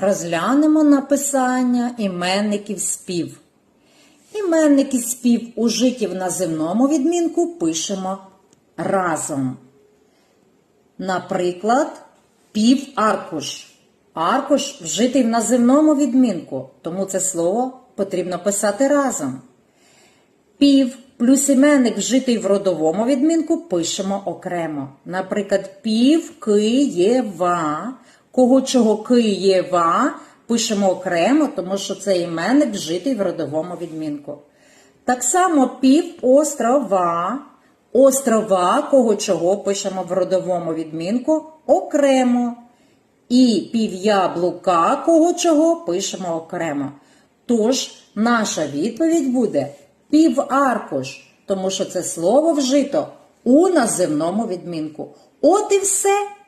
Розглянемо написання іменників спів. Іменники спів ужиті в називному відмінку пишемо разом. Наприклад, пів аркуш. Аркуш вжитий в називному відмінку, тому це слово потрібно писати разом. Пів плюс іменник вжитий в родовому відмінку пишемо окремо. Наприклад, пів Києва. Кого чого Києва пишемо окремо, тому що це іменник вжитий в родовому відмінку. Так само пів острова. Кого чого пишемо в родовому відмінку окремо. І пів яблука, кого чого пишемо окремо. Тож наша відповідь буде піваркуш, тому що це слово вжито у називному відмінку. От і все.